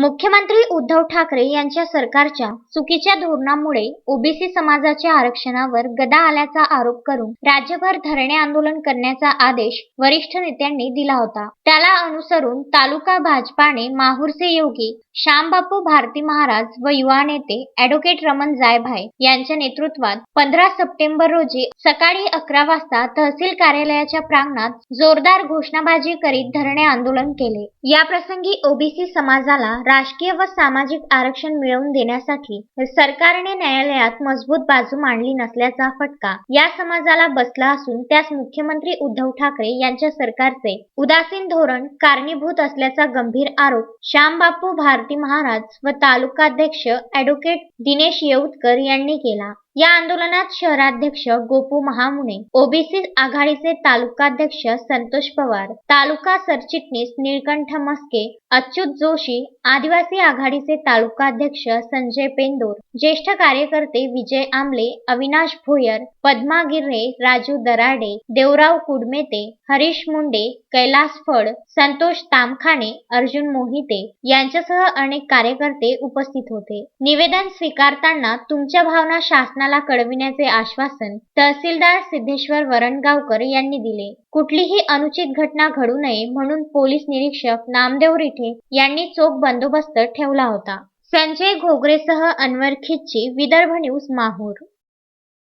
मुख्यमंत्री उद्धव ठाकरे यांच्या सरकारच्या चुकीच्या धोरणामुळे ओबीसी समाजाच्या आरक्षणावर गदा आल्याचा आरोप करून राज्यभर धरणे आंदोलन करण्याचा आदेश वरिष्ठ नेत्यांनी दिला होता. त्याला अनुसरून तालुका भाजपाने माहूरचे योगी श्यामबापू भारती महाराज व युवा नेते अॅडव्होकेट रमण जायभाय यांच्या नेतृत्वात पंधरा सप्टेंबर रोजी सकाळी अकरा वाजता तहसील कार्यालयाच्या प्रांगणात जोरदार घोषणाबाजी करीत धरणे आंदोलन केले. या प्रसंगी ओबीसी समाजाला राजकीय व सामाजिक आरक्षण मिळवून देण्यासाठी सरकारने न्यायालयात मजबूत बाजू मांडली नसल्याचा फटका या समाजाला बसला असून त्यास मुख्यमंत्री उद्धव ठाकरे यांच्या सरकारचे उदासीन धोरण कारणीभूत असल्याचा गंभीर आरोप श्यामबापू भारती महाराज व तालुकाध्यक्ष अॅडव्होकेट दिनेश येऊतकर यांनी केला. या आंदोलनात शहराध्यक्ष गोपू महामुने ओबीसी आघाडीचे तालुकाध्यक्ष संतोष पवार तालुका सरचिटणीस निळकंठ मस्के अच्युत जोशी आदिवासी आघाडीचे तालुकाध्यक्ष संजय पेंदोर ज्येष्ठ कार्यकर्ते विजय आमले अविनाश भोयर पद्मा गिर्रे राजू दराडे देवराव कुडमेते हरीश मुंडे कैलास फड संतोष तामखाने अर्जुन मोहिते यांच्यासह अनेक कार्यकर्ते उपस्थित होते. निवेदन स्वीकारताना तुमच्या भावना शासनाला कळविण्याचे आश्वासन तहसीलदार सिद्धेश्वर वरणगावकर यांनी दिले. कुठलीही अनुचित घटना घडू नये म्हणून पोलीस निरीक्षक नामदेव रिठे यांनी चोख बंदोबस्त ठेवला होता. संजय घोगरेसह अनवर खिच्ची विदर्भ न्यूज माहूर.